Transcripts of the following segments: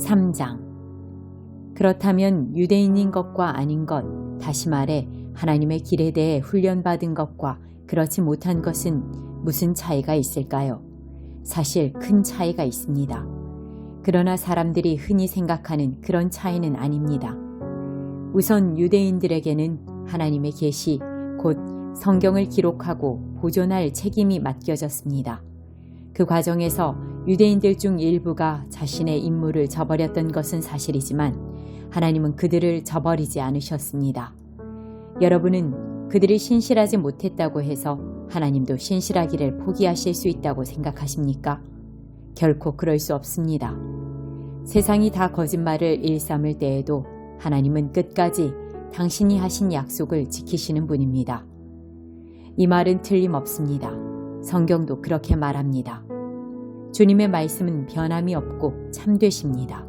3장 그렇다면 유대인인 것과 아닌 것, 다시 말해 하나님의 길에 대해 훈련받은 것과 그렇지 못한 것은 무슨 차이가 있을까요? 사실 큰 차이가 있습니다. 그러나 사람들이 흔히 생각하는 그런 차이는 아닙니다. 우선 유대인들에게는 하나님의 계시, 곧 성경을 기록하고 보존할 책임이 맡겨졌습니다. 그 과정에서 유대인들 중 일부가 자신의 임무를 저버렸던 것은 사실이지만 하나님은 그들을 저버리지 않으셨습니다. 여러분은 그들이 신실하지 못했다고 해서 하나님도 신실하기를 포기하실 수 있다고 생각하십니까? 결코 그럴 수 없습니다. 세상이 다 거짓말을 일삼을 때에도 하나님은 끝까지 당신이 하신 약속을 지키시는 분입니다. 이 말은 틀림없습니다. 성경도 그렇게 말합니다. 주님의 말씀은 변함이 없고 참되십니다.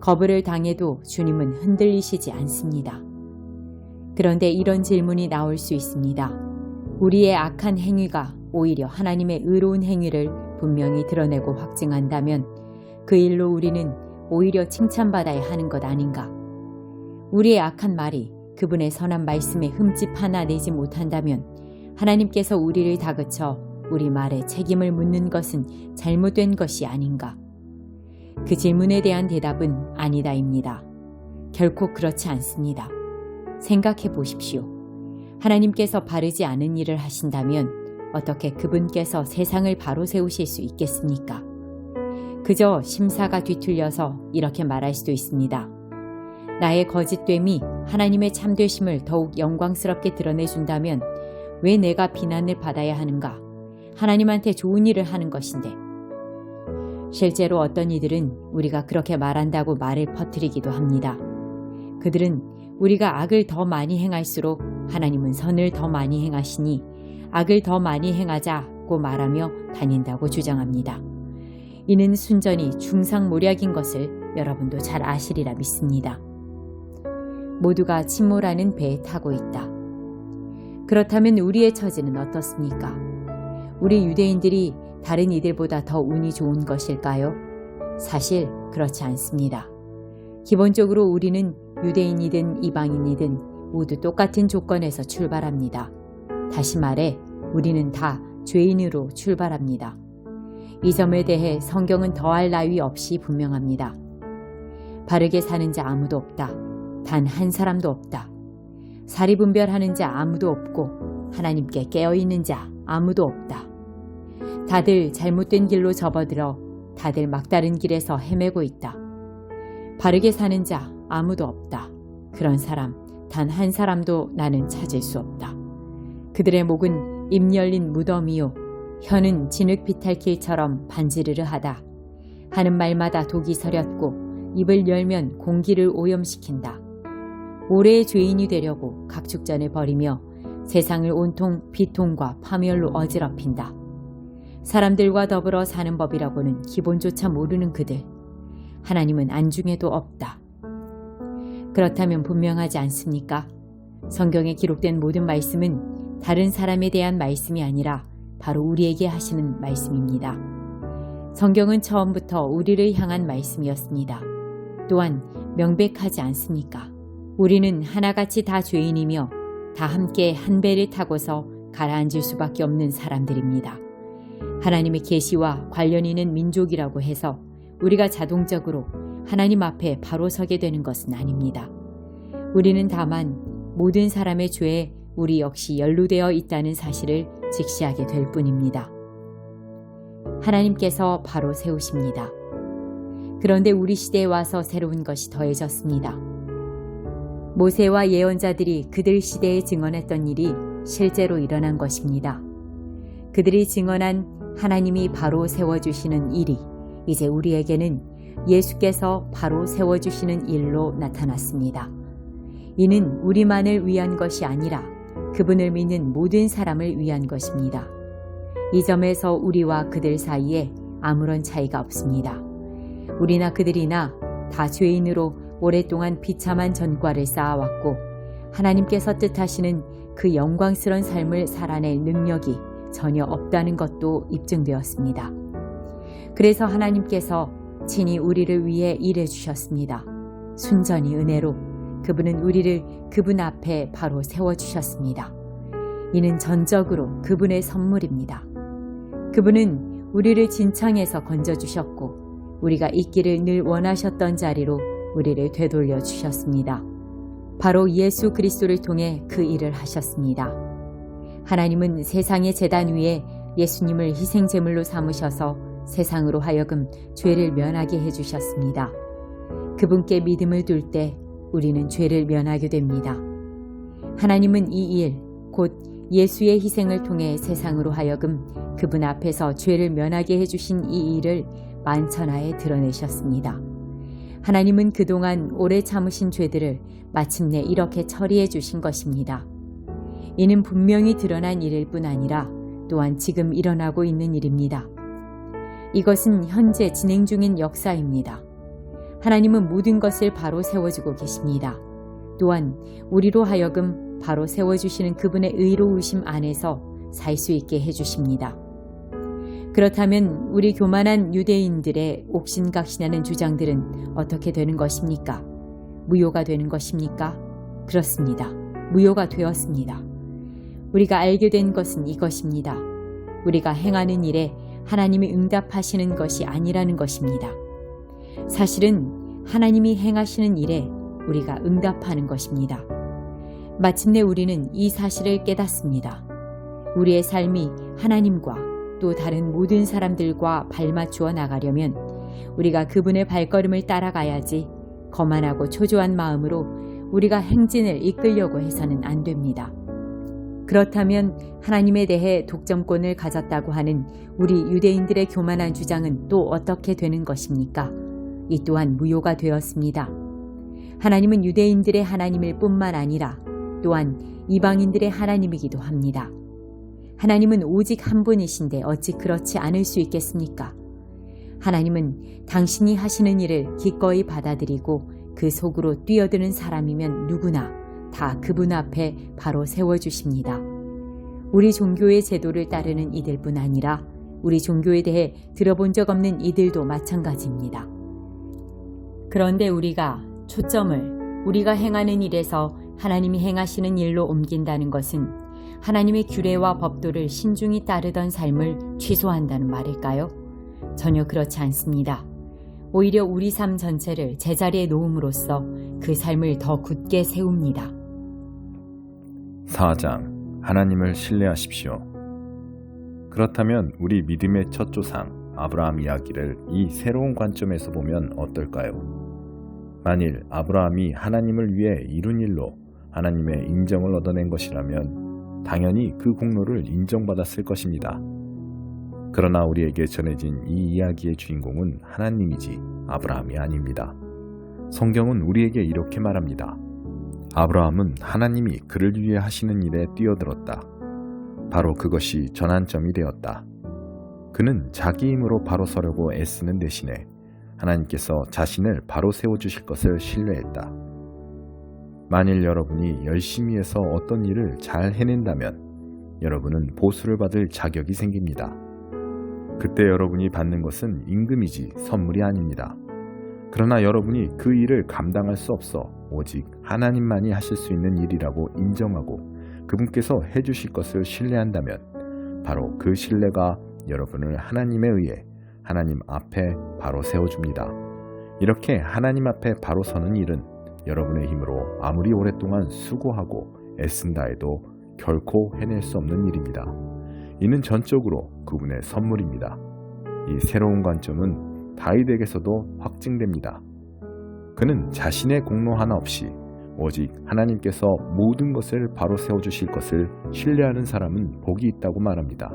거부를 당해도 주님은 흔들리시지 않습니다. 그런데 이런 질문이 나올 수 있습니다. 우리의 악한 행위가 오히려 하나님의 의로운 행위를 분명히 드러내고 확증한다면 그 일로 우리는 오히려 칭찬받아야 하는 것 아닌가? 우리의 악한 말이 그분의 선한 말씀에 흠집 하나 내지 못한다면 하나님께서 우리를 다그쳐 우리 말에 책임을 묻는 것은 잘못된 것이 아닌가? 그 질문에 대한 대답은 아니다입니다. 결코 그렇지 않습니다. 생각해 보십시오. 하나님께서 바르지 않은 일을 하신다면 어떻게 그분께서 세상을 바로 세우실 수 있겠습니까? 그저 심사가 뒤틀려서 이렇게 말할 수도 있습니다. 나의 거짓됨이 하나님의 참되심을 더욱 영광스럽게 드러내준다면 왜 내가 비난을 받아야 하는가? 하나님한테 좋은 일을 하는 것인데. 실제로 어떤 이들은 우리가 그렇게 말한다고 말을 퍼뜨리기도 합니다. 그들은 우리가 악을 더 많이 행할수록 하나님은 선을 더 많이 행하시니 악을 더 많이 행하자고 말하며 다닌다고 주장합니다. 이는 순전히 중상모략인 것을 여러분도 잘 아시리라 믿습니다. 모두가 침몰하는 배에 타고 있다. 그렇다면 우리의 처지는 어떻습니까? 우리 유대인들이 다른 이들보다 더 운이 좋은 것일까요? 사실 그렇지 않습니다. 기본적으로 우리는 유대인이든 이방인이든 모두 똑같은 조건에서 출발합니다. 다시 말해, 우리는 다 죄인으로 출발합니다. 이 점에 대해 성경은 더할 나위 없이 분명합니다. 바르게 사는 자 아무도 없다. 단 한 사람도 없다. 사리분별하는 자 아무도 없고 하나님께 깨어있는 자 아무도 없다. 다들 잘못된 길로 접어들어 다들 막다른 길에서 헤매고 있다. 바르게 사는 자 아무도 없다. 그런 사람 단 한 사람도 나는 찾을 수 없다. 그들의 목은 입 열린 무덤이요. 혀는 진흙 비탈길처럼 반지르르 하다. 하는 말마다 독이 서렸고 입을 열면 공기를 오염시킨다. 오래의 죄인이 되려고 각축전을 벌이며 세상을 온통 비통과 파멸로 어지럽힌다. 사람들과 더불어 사는 법이라고는 기본조차 모르는 그들. 하나님은 안중에도 없다. 그렇다면 분명하지 않습니까? 성경에 기록된 모든 말씀은 다른 사람에 대한 말씀이 아니라 바로 우리에게 하시는 말씀입니다. 성경은 처음부터 우리를 향한 말씀이었습니다. 또한 명백하지 않습니까? 우리는 하나같이 다 죄인이며 다 함께 한 배를 타고서 가라앉을 수밖에 없는 사람들입니다. 하나님의 계시와 관련 있는 민족이라고 해서 우리가 자동적으로 하나님 앞에 바로 서게 되는 것은 아닙니다. 우리는 다만 모든 사람의 죄에 우리 역시 연루되어 있다는 사실을 직시하게 될 뿐입니다. 하나님께서 바로 세우십니다. 그런데 우리 시대에 와서 새로운 것이 더해졌습니다. 모세와 예언자들이 그들 시대에 증언했던 일이 실제로 일어난 것입니다. 그들이 증언한 하나님이 바로 세워주시는 일이 이제 우리에게는 예수께서 바로 세워주시는 일로 나타났습니다. 이는 우리만을 위한 것이 아니라 그분을 믿는 모든 사람을 위한 것입니다. 이 점에서 우리와 그들 사이에 아무런 차이가 없습니다. 우리나 그들이나 다 죄인으로 오랫동안 비참한 전과를 쌓아왔고 하나님께서 뜻하시는 그 영광스런 삶을 살아낼 능력이 전혀 없다는 것도 입증되었습니다. 그래서 하나님께서 친히 우리를 위해 일해 주셨습니다. 순전히 은혜로 그분은 우리를 그분 앞에 바로 세워 주셨습니다. 이는 전적으로 그분의 선물입니다. 그분은 우리를 진창에서 건져 주셨고 우리가 있기를 늘 원하셨던 자리로 우리를 되돌려 주셨습니다. 바로 예수 그리스도를 통해 그 일을 하셨습니다. 하나님은 세상의 재단 위에 예수님을 희생 제물로 삼으셔서 세상으로 하여금 죄를 면하게 해 주셨습니다. 그분께 믿음을 둘 때 우리는 죄를 면하게 됩니다. 하나님은 이 일, 곧 예수의 희생을 통해 세상으로 하여금 그분 앞에서 죄를 면하게 해 주신 이 일을 만천하에 드러내셨습니다. 하나님은 그동안 오래 참으신 죄들을 마침내 이렇게 처리해 주신 것입니다. 이는 분명히 드러난 일일 뿐 아니라 또한 지금 일어나고 있는 일입니다. 이것은 현재 진행 중인 역사입니다. 하나님은 모든 것을 바로 세워주고 계십니다. 또한 우리로 하여금 바로 세워주시는 그분의 의로우심 안에서 살 수 있게 해주십니다. 그렇다면 우리 교만한 유대인들의 옥신각신하는 주장들은 어떻게 되는 것입니까? 무효가 되는 것입니까? 그렇습니다. 무효가 되었습니다. 우리가 알게 된 것은 이것입니다. 우리가 행하는 일에 하나님이 응답하시는 것이 아니라는 것입니다. 사실은 하나님이 행하시는 일에 우리가 응답하는 것입니다. 마침내 우리는 이 사실을 깨닫습니다. 우리의 삶이 하나님과 또 다른 모든 사람들과 발맞추어 나가려면 우리가 그분의 발걸음을 따라가야지 거만하고 초조한 마음으로 우리가 행진을 이끌려고 해서는 안 됩니다. 그렇다면 하나님에 대해 독점권을 가졌다고 하는 우리 유대인들의 교만한 주장은 또 어떻게 되는 것입니까? 이 또한 무효가 되었습니다. 하나님은 유대인들의 하나님일 뿐만 아니라 또한 이방인들의 하나님이기도 합니다. 하나님은 오직 한 분이신데 어찌 그렇지 않을 수 있겠습니까? 하나님은 당신이 하시는 일을 기꺼이 받아들이고 그 속으로 뛰어드는 사람이면 누구나 다 그분 앞에 바로 세워주십니다. 우리 종교의 제도를 따르는 이들뿐 아니라 우리 종교에 대해 들어본 적 없는 이들도 마찬가지입니다. 그런데 우리가 초점을 우리가 행하는 일에서 하나님이 행하시는 일로 옮긴다는 것은 하나님의 규례와 법도를 신중히 따르던 삶을 취소한다는 말일까요? 전혀 그렇지 않습니다. 오히려 우리 삶 전체를 제자리에 놓음으로써 그 삶을 더 굳게 세웁니다. 4장 하나님을 신뢰하십시오. 그렇다면 우리 믿음의 첫 조상 아브라함 이야기를 이 새로운 관점에서 보면 어떨까요? 만일 아브라함이 하나님을 위해 이룬 일로 하나님의 인정을 얻어낸 것이라면 당연히 그 공로를 인정받았을 것입니다. 그러나 우리에게 전해진 이 이야기의 주인공은 하나님이지 아브라함이 아닙니다. 성경은 우리에게 이렇게 말합니다. 아브라함은 하나님이 그를 위해 하시는 일에 뛰어들었다. 바로 그것이 전환점이 되었다. 그는 자기 힘으로 바로 서려고 애쓰는 대신에 하나님께서 자신을 바로 세워주실 것을 신뢰했다. 만일 여러분이 열심히 해서 어떤 일을 잘 해낸다면 여러분은 보수를 받을 자격이 생깁니다. 그때 여러분이 받는 것은 임금이지 선물이 아닙니다. 그러나 여러분이 그 일을 감당할 수 없어 오직 하나님만이 하실 수 있는 일이라고 인정하고 그분께서 해주실 것을 신뢰한다면 바로 그 신뢰가 여러분을 하나님에 의해 하나님 앞에 바로 세워줍니다. 이렇게 하나님 앞에 바로 서는 일은 여러분의 힘으로 아무리 오랫동안 수고하고 애쓴다 해도 결코 해낼 수 없는 일입니다. 이는 전적으로 그분의 선물입니다. 이 새로운 관점은 다윗에게서도 확증됩니다. 그는 자신의 공로 하나 없이 오직 하나님께서 모든 것을 바로 세워주실 것을 신뢰하는 사람은 복이 있다고 말합니다.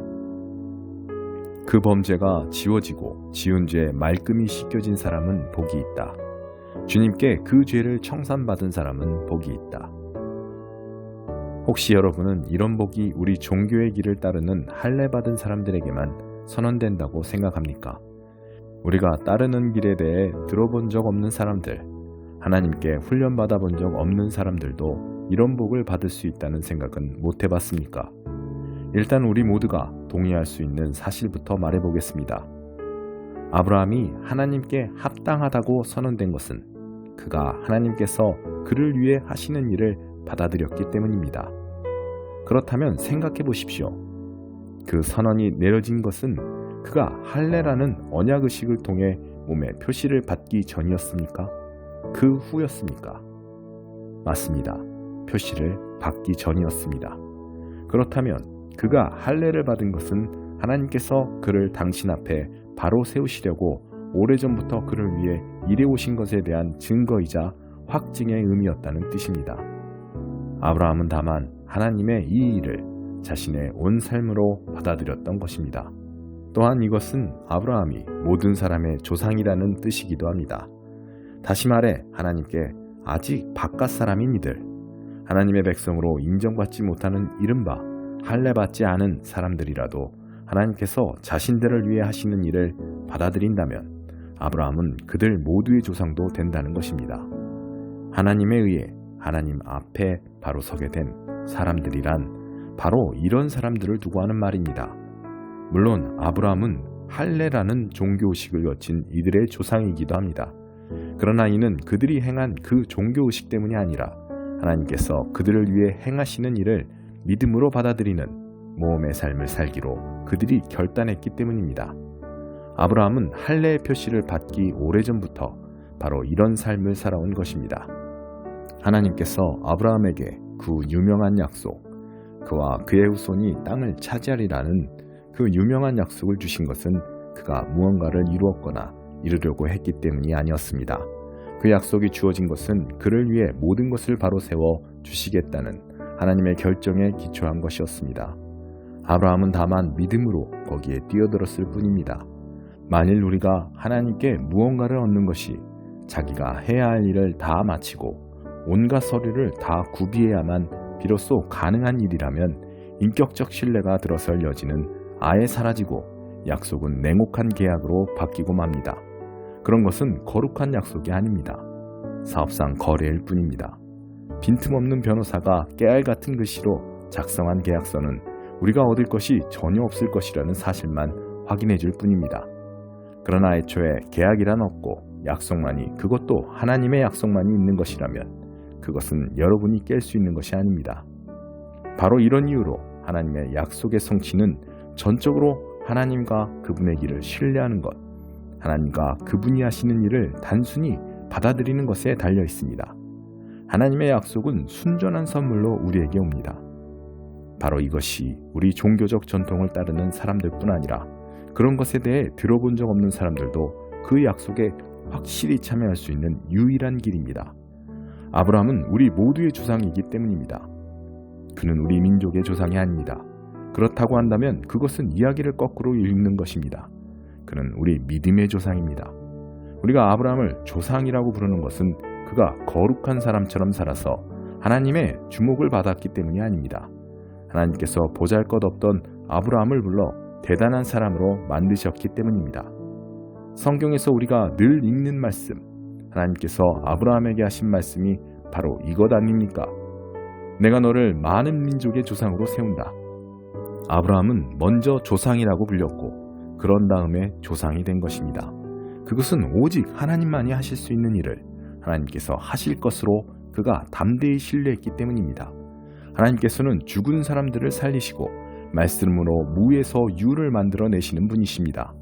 그 범죄가 지워지고 지은 죄 말끔히 씻겨진 사람은 복이 있다. 주님께 그 죄를 청산받은 사람은 복이 있다. 혹시 여러분은 이런 복이 우리 종교의 길을 따르는 할례받은 사람들에게만 선언된다고 생각합니까? 우리가 따르는 길에 대해 들어본 적 없는 사람들, 하나님께 훈련받아 본 적 없는 사람들도 이런 복을 받을 수 있다는 생각은 못 해봤습니까? 일단 우리 모두가 동의할 수 있는 사실부터 말해보겠습니다. 아브라함이 하나님께 합당하다고 선언된 것은 그가 하나님께서 그를 위해 하시는 일을 받아들였기 때문입니다. 그렇다면 생각해 보십시오. 그 선언이 내려진 것은 그가 할례라는 언약 의식을 통해 몸에 표시를 받기 전이었습니까? 그 후였습니까? 맞습니다. 표시를 받기 전이었습니다. 그렇다면 그가 할례를 받은 것은 하나님께서 그를 당신 앞에 바로 세우시려고 오래전부터 그를 위해 일해 오신 것에 대한 증거이자 확증의 의미였다는 뜻입니다. 아브라함은 다만 하나님의 이 일을 자신의 온 삶으로 받아들였던 것입니다. 또한 이것은 아브라함이 모든 사람의 조상이라는 뜻이기도 합니다. 다시 말해 하나님께 아직 바깥 사람인 이들, 하나님의 백성으로 인정받지 못하는 이른바 할례받지 않은 사람들이라도 하나님께서 자신들을 위해 하시는 일을 받아들인다면 아브라함은 그들 모두의 조상도 된다는 것입니다. 하나님에 의해 하나님 앞에 바로 서게 된 사람들이란 바로 이런 사람들을 두고 하는 말입니다. 물론 아브라함은 할례라는 종교의식을 거친 이들의 조상이기도 합니다. 그러나 이는 그들이 행한 그 종교의식 때문이 아니라 하나님께서 그들을 위해 행하시는 일을 믿음으로 받아들이는 모험의 삶을 살기로 그들이 결단했기 때문입니다. 아브라함은 할례의 표시를 받기 오래전부터 바로 이런 삶을 살아온 것입니다. 하나님께서 아브라함에게 그 유명한 약속, 그와 그의 후손이 땅을 차지하리라는 그 유명한 약속을 주신 것은 그가 무언가를 이루었거나 이루려고 했기 때문이 아니었습니다. 그 약속이 주어진 것은 그를 위해 모든 것을 바로 세워 주시겠다는 하나님의 결정에 기초한 것이었습니다. 아브라함은 다만 믿음으로 거기에 뛰어들었을 뿐입니다. 만일 우리가 하나님께 무언가를 얻는 것이 자기가 해야 할 일을 다 마치고 온갖 서류를 다 구비해야만 비로소 가능한 일이라면 인격적 신뢰가 들어설 여지는 아예 사라지고 약속은 냉혹한 계약으로 바뀌고 맙니다. 그런 것은 거룩한 약속이 아닙니다. 사업상 거래일 뿐입니다. 빈틈없는 변호사가 깨알 같은 글씨로 작성한 계약서는 우리가 얻을 것이 전혀 없을 것이라는 사실만 확인해 줄 뿐입니다. 그러나 애초에 계약이란 없고 약속만이 그것도 하나님의 약속만이 있는 것이라면 그것은 여러분이 깰 수 있는 것이 아닙니다. 바로 이런 이유로 하나님의 약속의 성취는 전적으로 하나님과 그분의 길을 신뢰하는 것, 하나님과 그분이 하시는 일을 단순히 받아들이는 것에 달려 있습니다. 하나님의 약속은 순전한 선물로 우리에게 옵니다. 바로 이것이 우리 종교적 전통을 따르는 사람들뿐 아니라 그런 것에 대해 들어본 적 없는 사람들도 그 약속에 확실히 참여할 수 있는 유일한 길입니다. 아브라함은 우리 모두의 조상이기 때문입니다. 그는 우리 민족의 조상이 아닙니다. 그렇다고 한다면 그것은 이야기를 거꾸로 읽는 것입니다. 그는 우리 믿음의 조상입니다. 우리가 아브라함을 조상이라고 부르는 것은 그가 거룩한 사람처럼 살아서 하나님의 주목을 받았기 때문이 아닙니다. 하나님께서 보잘 것 없던 아브라함을 불러 대단한 사람으로 만드셨기 때문입니다. 성경에서 우리가 늘 읽는 말씀, 하나님께서 아브라함에게 하신 말씀이 바로 이것 아닙니까? 내가 너를 많은 민족의 조상으로 세운다. 아브라함은 먼저 조상이라고 불렸고, 그런 다음에 조상이 된 것입니다. 그것은 오직 하나님만이 하실 수 있는 일을 하나님께서 하실 것으로 그가 담대히 신뢰했기 때문입니다. 하나님께서는 죽은 사람들을 살리시고 말씀으로 무에서 유를 만들어 내시는 분이십니다.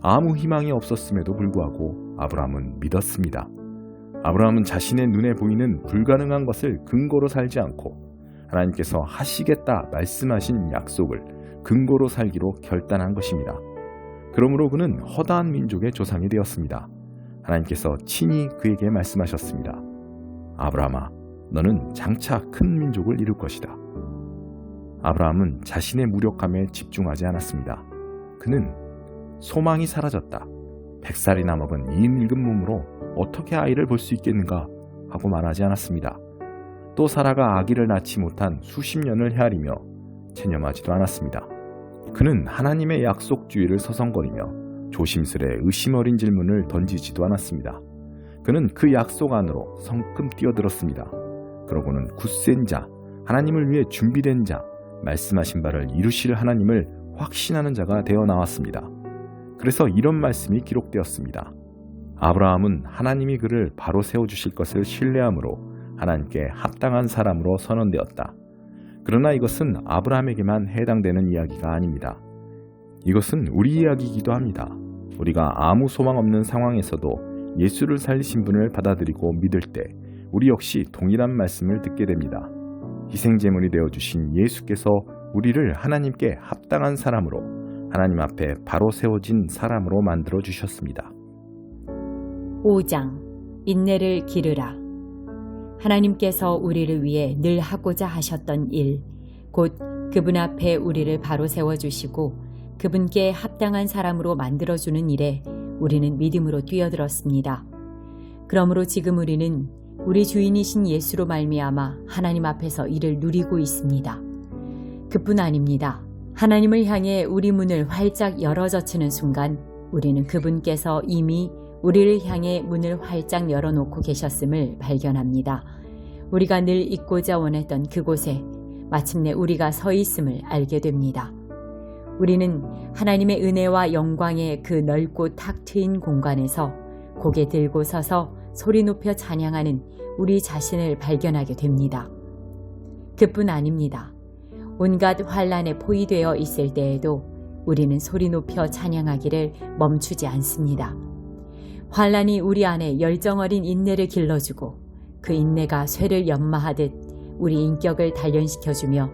아무 희망이 없었음에도 불구하고 아브라함은 믿었습니다. 아브라함은 자신의 눈에 보이는 불가능한 것을 근거로 살지 않고 하나님께서 하시겠다 말씀하신 약속을 근거로 살기로 결단한 것입니다. 그러므로 그는 허다한 민족의 조상이 되었습니다. 하나님께서 친히 그에게 말씀하셨습니다. 아브라함아, 너는 장차 큰 민족을 이룰 것이다. 아브라함은 자신의 무력함에 집중하지 않았습니다. 그는 소망이 사라졌다. 백살이나 먹은 이 늙은 몸으로 어떻게 아이를 볼 수 있겠는가 하고 말하지 않았습니다. 또 사라가 아기를 낳지 못한 수십 년을 헤아리며 체념하지도 않았습니다. 그는 하나님의 약속주의를 서성거리며 조심스레 의심 어린 질문을 던지지도 않았습니다. 그는 그 약속 안으로 성큼 뛰어들었습니다. 그러고는 굳센 자, 하나님을 위해 준비된 자, 말씀하신 바를 이루실 하나님을 확신하는 자가 되어 나왔습니다. 그래서 이런 말씀이 기록되었습니다. 아브라함은 하나님이 그를 바로 세워주실 것을 신뢰함으로 하나님께 합당한 사람으로 선언되었다. 그러나 이것은 아브라함에게만 해당되는 이야기가 아닙니다. 이것은 우리 이야기이기도 합니다. 우리가 아무 소망 없는 상황에서도 예수를 살리신 분을 받아들이고 믿을 때 우리 역시 동일한 말씀을 듣게 됩니다. 희생제물이 되어 주신 예수께서 우리를 하나님께 합당한 사람으로 하나님 앞에 바로 세워진 사람으로 만들어 주셨습니다. 5장 인내를 기르라 하나님께서 우리를 위해 늘 하고자 하셨던 일, 곧 그분 앞에 우리를 바로 세워주시고 그분께 합당한 사람으로 만들어주는 일에 우리는 믿음으로 뛰어들었습니다. 그러므로 지금 우리는 우리 주인이신 예수로 말미암아 하나님 앞에서 이를 누리고 있습니다. 그뿐 아닙니다. 하나님을 향해 우리 문을 활짝 열어 젖히는 순간 우리는 그분께서 이미 우리를 향해 문을 활짝 열어놓고 계셨음을 발견합니다. 우리가 늘 있고자 원했던 그곳에 마침내 우리가 서 있음을 알게 됩니다. 우리는 하나님의 은혜와 영광의 그 넓고 탁 트인 공간에서 고개 들고 서서 소리 높여 찬양하는 우리 자신을 발견하게 됩니다. 그뿐 아닙니다. 온갖 환란에 포위되어 있을 때에도 우리는 소리 높여 찬양하기를 멈추지 않습니다. 환란이 우리 안에 열정 어린 인내를 길러주고 그 인내가 쇠를 연마하듯 우리 인격을 단련시켜 주며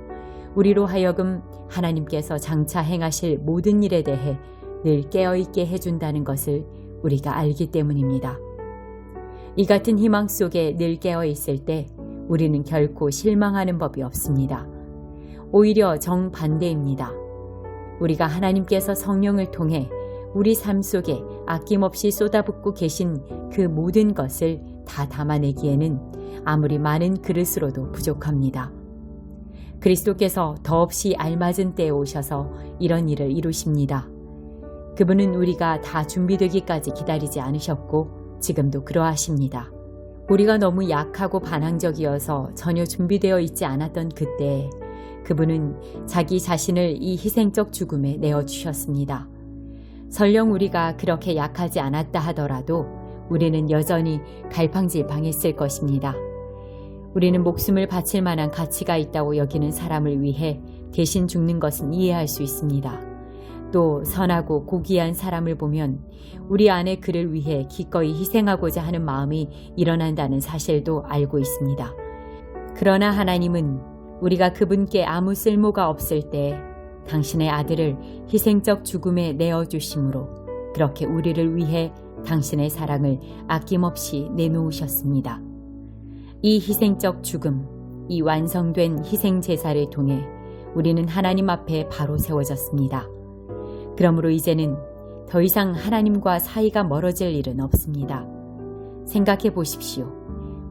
우리로 하여금 하나님께서 장차 행하실 모든 일에 대해 늘 깨어있게 해준다는 것을 우리가 알기 때문입니다. 이 같은 희망 속에 늘 깨어있을 때 우리는 결코 실망하는 법이 없습니다. 오히려 정반대입니다. 우리가 하나님께서 성령을 통해 우리 삶 속에 아낌없이 쏟아붓고 계신 그 모든 것을 다 담아내기에는 아무리 많은 그릇으로도 부족합니다. 그리스도께서 더없이 알맞은 때에 오셔서 이런 일을 이루십니다. 그분은 우리가 다 준비되기까지 기다리지 않으셨고 지금도 그러하십니다. 우리가 너무 약하고 반항적이어서 전혀 준비되어 있지 않았던 그때 그분은 자기 자신을 이 희생적 죽음에 내어주셨습니다. 설령 우리가 그렇게 약하지 않았다 하더라도 우리는 여전히 갈팡질팡했을 것입니다. 우리는 목숨을 바칠 만한 가치가 있다고 여기는 사람을 위해 대신 죽는 것은 이해할 수 있습니다. 또 선하고 고귀한 사람을 보면 우리 안에 그를 위해 기꺼이 희생하고자 하는 마음이 일어난다는 사실도 알고 있습니다. 그러나 하나님은 우리가 그분께 아무 쓸모가 없을 때 당신의 아들을 희생적 죽음에 내어 주심으로 그렇게 우리를 위해 당신의 사랑을 아낌없이 내놓으셨습니다. 이 희생적 죽음, 이 완성된 희생 제사를 통해 우리는 하나님 앞에 바로 세워졌습니다. 그러므로 이제는 더 이상 하나님과 사이가 멀어질 일은 없습니다. 생각해 보십시오.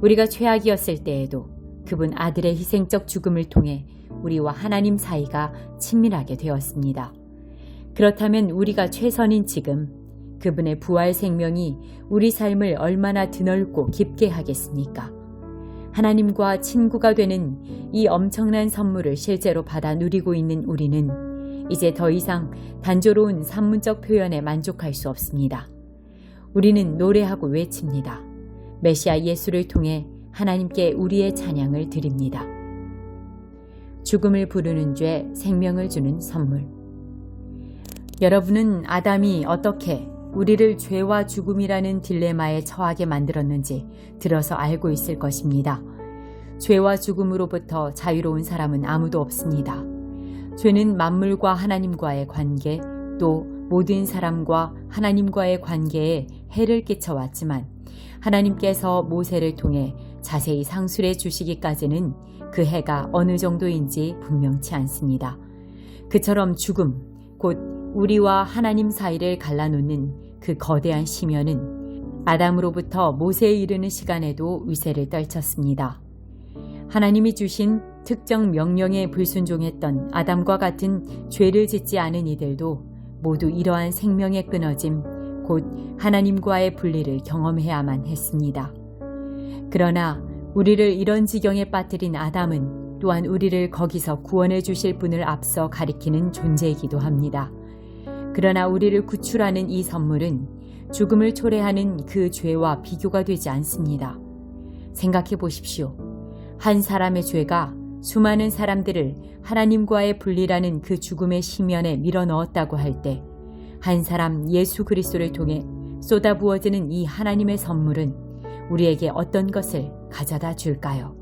우리가 최악이었을 때에도 그분 아들의 희생적 죽음을 통해 우리와 하나님 사이가 친밀하게 되었습니다. 그렇다면 우리가 최선인 지금 그분의 부활 생명이 우리 삶을 얼마나 드넓고 깊게 하겠습니까? 하나님과 친구가 되는 이 엄청난 선물을 실제로 받아 누리고 있는 우리는 이제 더 이상 단조로운 산문적 표현에 만족할 수 없습니다. 우리는 노래하고 외칩니다. 메시아 예수를 통해 하나님께 우리의 찬양을 드립니다. 죽음을 부르는 죄, 생명을 주는 선물. 여러분은 아담이 어떻게 우리를 죄와 죽음이라는 딜레마에 처하게 만들었는지 들어서 알고 있을 것입니다. 죄와 죽음으로부터 자유로운 사람은 아무도 없습니다. 죄는 만물과 하나님과의 관계, 또 모든 사람과 하나님과의 관계에 해를 끼쳐왔지만 하나님께서 모세를 통해 자세히 상술해 주시기까지는 그 해가 어느 정도인지 분명치 않습니다. 그처럼 죽음, 곧 우리와 하나님 사이를 갈라놓는 그 거대한 심연은 아담으로부터 모세에 이르는 시간에도 위세를 떨쳤습니다. 하나님이 주신 특정 명령에 불순종했던 아담과 같은 죄를 짓지 않은 이들도 모두 이러한 생명의 끊어짐, 곧 하나님과의 분리를 경험해야만 했습니다. 그러나 우리를 이런 지경에 빠뜨린 아담은 또한 우리를 거기서 구원해 주실 분을 앞서 가리키는 존재이기도 합니다. 그러나 우리를 구출하는 이 선물은 죽음을 초래하는 그 죄와 비교가 되지 않습니다. 생각해 보십시오. 한 사람의 죄가 수많은 사람들을 하나님과의 분리라는 그 죽음의 심연에 밀어 넣었다고 할 때, 한 사람 예수 그리스도를 통해 쏟아 부어지는 이 하나님의 선물은 우리에게 어떤 것을 가져다 줄까요?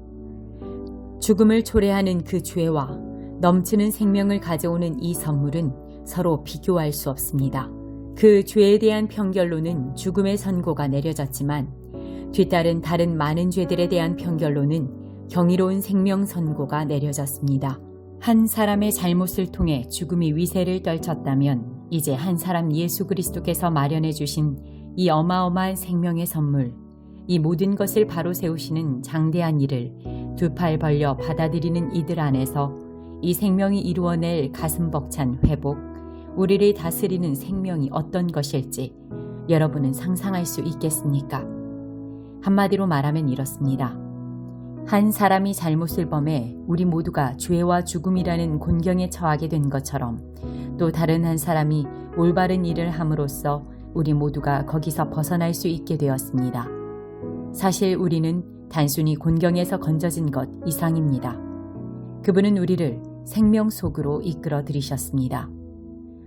죽음을 초래하는 그 죄와 넘치는 생명을 가져오는 이 선물은 서로 비교할 수 없습니다. 그 죄에 대한 평결로는 죽음의 선고가 내려졌지만 뒤따른 다른 많은 죄들에 대한 평결로는 경이로운 생명 선고가 내려졌습니다. 한 사람의 잘못을 통해 죽음이 위세를 떨쳤다면 이제 한 사람 예수 그리스도께서 마련해 주신 이 어마어마한 생명의 선물, 이 모든 것을 바로 세우시는 장대한 일을 두 팔 벌려 받아들이는 이들 안에서 이 생명이 이루어낼 가슴 벅찬 회복, 우리를 다스리는 생명이 어떤 것일지 여러분은 상상할 수 있겠습니까? 한마디로 말하면 이렇습니다. 한 사람이 잘못을 범해 우리 모두가 죄와 죽음이라는 곤경에 처하게 된 것처럼 또 다른 한 사람이 올바른 일을 함으로써 우리 모두가 거기서 벗어날 수 있게 되었습니다. 사실 우리는 단순히 곤경에서 건져진 것 이상입니다. 그분은 우리를 생명 속으로 이끌어 들이셨습니다.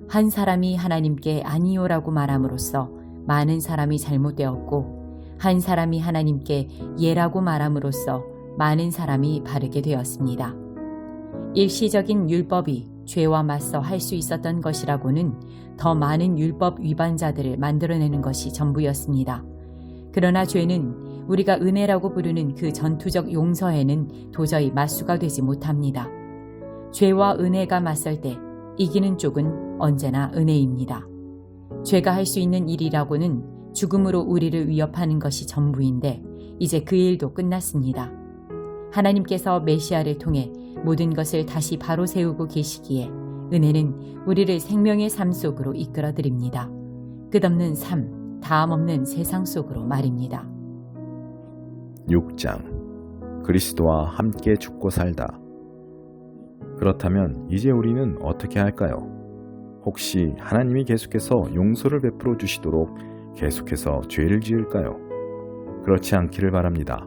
한 사람이 하나님께 아니요라고 말함으로써 많은 사람이 잘못되었고 한 사람이 하나님께 예라고 말함으로써 많은 사람이 바르게 되었습니다. 일시적인 율법이 죄와 맞서 할 수 있었던 것이라고는 더 많은 율법 위반자들을 만들어내는 것이 전부였습니다. 그러나 죄는 우리가 은혜라고 부르는 그 전투적 용서에는 도저히 맞수가 되지 못합니다. 죄와 은혜가 맞설 때 이기는 쪽은 언제나 은혜입니다. 죄가 할 수 있는 일이라고는 죽음으로 우리를 위협하는 것이 전부인데 이제 그 일도 끝났습니다. 하나님께서 메시아를 통해 모든 것을 다시 바로 세우고 계시기에 은혜는 우리를 생명의 삶 속으로 이끌어 드립니다. 끝없는 삶, 다음 없는 세상 속으로 말입니다. 6장 그리스도와 함께 죽고 살다. 그렇다면 이제 우리는 어떻게 할까요? 혹시 하나님이 계속해서 용서를 베풀어 주시도록 계속해서 죄를 지을까요? 그렇지 않기를 바랍니다.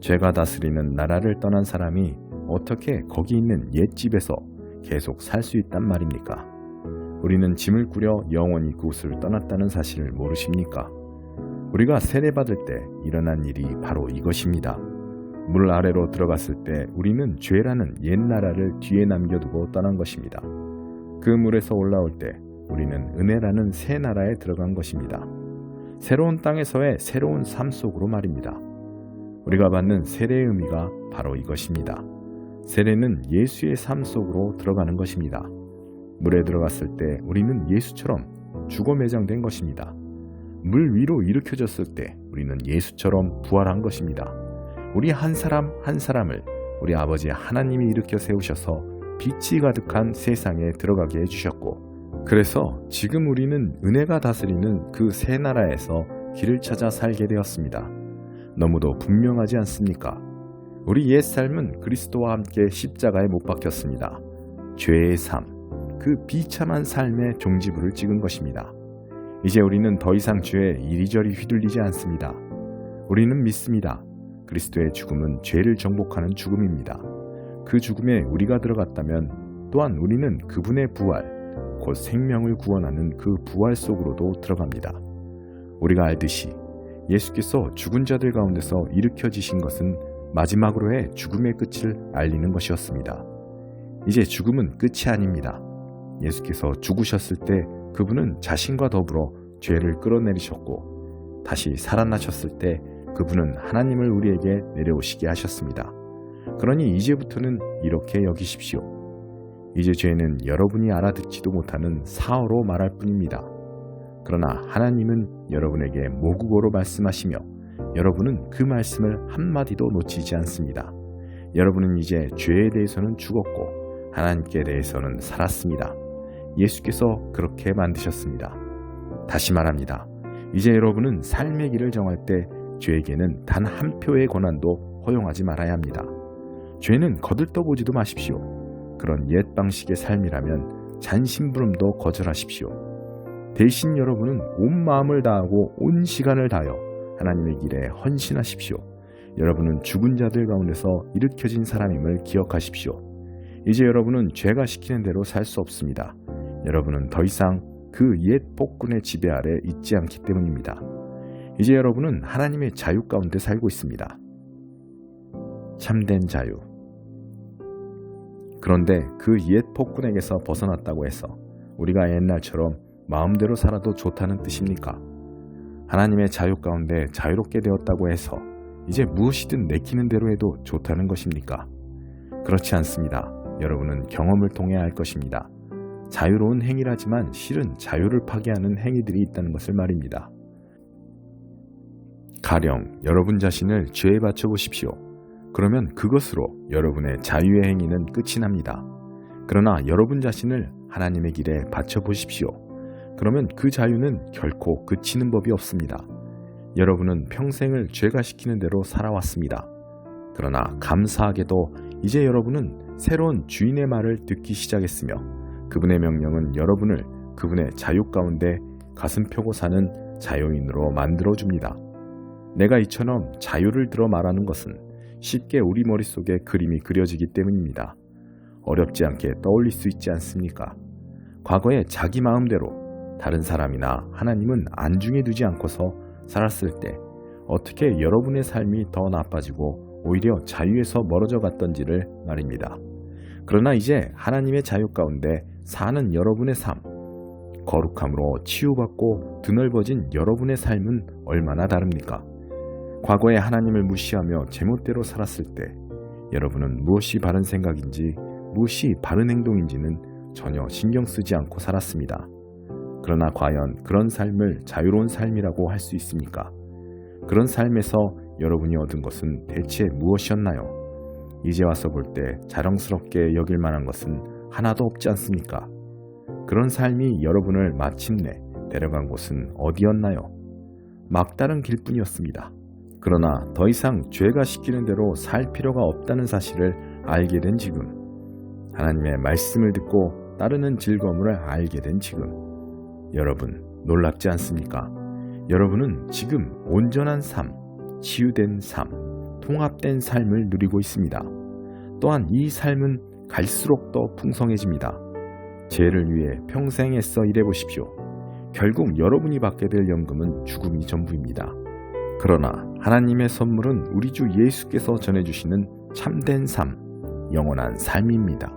죄가 다스리는 나라를 떠난 사람이 어떻게 거기 있는 옛집에서 계속 살 수 있단 말입니까? 우리는 짐을 꾸려 영원히 그곳을 떠났다는 사실을 모르십니까? 우리가 세례받을 때 일어난 일이 바로 이것입니다. 물 아래로 들어갔을 때 우리는 죄라는 옛 나라를 뒤에 남겨두고 떠난 것입니다. 그 물에서 올라올 때 우리는 은혜라는 새 나라에 들어간 것입니다. 새로운 땅에서의 새로운 삶 속으로 말입니다. 우리가 받는 세례의 의미가 바로 이것입니다. 세례는 예수의 삶 속으로 들어가는 것입니다. 물에 들어갔을 때 우리는 예수처럼 죽어 매장된 것입니다. 물 위로 일으켜졌을 때 우리는 예수처럼 부활한 것입니다. 우리 한 사람 한 사람을 우리 아버지 하나님이 일으켜 세우셔서 빛이 가득한 세상에 들어가게 해주셨고, 그래서 지금 우리는 은혜가 다스리는 그 새 나라에서 길을 찾아 살게 되었습니다. 너무도 분명하지 않습니까? 우리 옛 삶은 그리스도와 함께 십자가에 못 박혔습니다. 죄의 삶, 그 비참한 삶의 종지부를 찍은 것입니다. 이제 우리는 더 이상 죄에 이리저리 휘둘리지 않습니다. 우리는 믿습니다. 그리스도의 죽음은 죄를 정복하는 죽음입니다. 그 죽음에 우리가 들어갔다면 또한 우리는 그분의 부활, 곧 생명을 구원하는 그 부활 속으로도 들어갑니다. 우리가 알듯이 예수께서 죽은 자들 가운데서 일으켜지신 것은 마지막으로의 죽음의 끝을 알리는 것이었습니다. 이제 죽음은 끝이 아닙니다. 예수께서 죽으셨을 때 그분은 자신과 더불어 죄를 끌어내리셨고 다시 살아나셨을 때 그분은 하나님을 우리에게 내려오시게 하셨습니다. 그러니 이제부터는 이렇게 여기십시오. 이제 죄는 여러분이 알아듣지도 못하는 사어로 말할 뿐입니다. 그러나 하나님은 여러분에게 모국어로 말씀하시며 여러분은 그 말씀을 한마디도 놓치지 않습니다. 여러분은 이제 죄에 대해서는 죽었고 하나님께 대해서는 살았습니다. 예수께서 그렇게 만드셨습니다. 다시 말합니다. 이제 여러분은 삶의 길을 정할 때 죄에게는 단 한 표의 권한도 허용하지 말아야 합니다. 죄는 거들떠보지도 마십시오. 그런 옛 방식의 삶이라면 잔심부름도 거절하십시오. 대신 여러분은 온 마음을 다하고 온 시간을 다하여 하나님의 길에 헌신하십시오. 여러분은 죽은 자들 가운데서 일으켜진 사람임을 기억하십시오. 이제 여러분은 죄가 시키는 대로 살 수 없습니다. 여러분은 더 이상 그옛 복군의 지배 아래 있지 않기 때문입니다. 이제 여러분은 하나님의 자유 가운데 살고 있습니다. 참된 자유. 그런데 그 옛 폭군에게서 벗어났다고 해서 우리가 옛날처럼 마음대로 살아도 좋다는 뜻입니까? 하나님의 자유 가운데 자유롭게 되었다고 해서 이제 무엇이든 내키는 대로 해도 좋다는 것입니까? 그렇지 않습니다. 여러분은 경험을 통해 알 것입니다. 자유로운 행위라지만 실은 자유를 파괴하는 행위들이 있다는 것을 말입니다. 가령 여러분 자신을 죄에 바쳐 보십시오. 그러면 그것으로 여러분의 자유의 행위는 끝이 납니다. 그러나 여러분 자신을 하나님의 길에 바쳐 보십시오. 그러면 그 자유는 결코 그치는 법이 없습니다. 여러분은 평생을 죄가 시키는 대로 살아왔습니다. 그러나 감사하게도 이제 여러분은 새로운 주인의 말을 듣기 시작했으며 그분의 명령은 여러분을 그분의 자유 가운데 가슴 펴고 사는 자유인으로 만들어 줍니다. 내가 이처럼 자유를 들어 말하는 것은 쉽게 우리 머릿속에 그림이 그려지기 때문입니다. 어렵지 않게 떠올릴 수 있지 않습니까? 과거에 자기 마음대로 다른 사람이나 하나님은 안중에 두지 않고서 살았을 때 어떻게 여러분의 삶이 더 나빠지고 오히려 자유에서 멀어져 갔던지를 말입니다. 그러나 이제 하나님의 자유 가운데 사는 여러분의 삶, 거룩함으로 치유받고 드넓어진 여러분의 삶은 얼마나 다릅니까? 과거에 하나님을 무시하며 제멋대로 살았을 때 여러분은 무엇이 바른 생각인지 무엇이 바른 행동인지는 전혀 신경 쓰지 않고 살았습니다. 그러나 과연 그런 삶을 자유로운 삶이라고 할 수 있습니까? 그런 삶에서 여러분이 얻은 것은 대체 무엇이었나요? 이제 와서 볼 때 자랑스럽게 여길 만한 것은 하나도 없지 않습니까? 그런 삶이 여러분을 마침내 데려간 곳은 어디였나요? 막다른 길뿐이었습니다. 그러나 더 이상 죄가 시키는 대로 살 필요가 없다는 사실을 알게 된 지금, 하나님의 말씀을 듣고 따르는 즐거움을 알게 된 지금, 여러분 놀랍지 않습니까? 여러분은 지금 온전한 삶, 치유된 삶, 통합된 삶을 누리고 있습니다. 또한 이 삶은 갈수록 더 풍성해집니다. 죄를 위해 평생 애써 일해보십시오. 결국 여러분이 받게 될 연금은 죽음이 전부입니다. 그러나 하나님의 선물은 우리 주 예수께서 전해주시는 참된 삶, 영원한 삶입니다.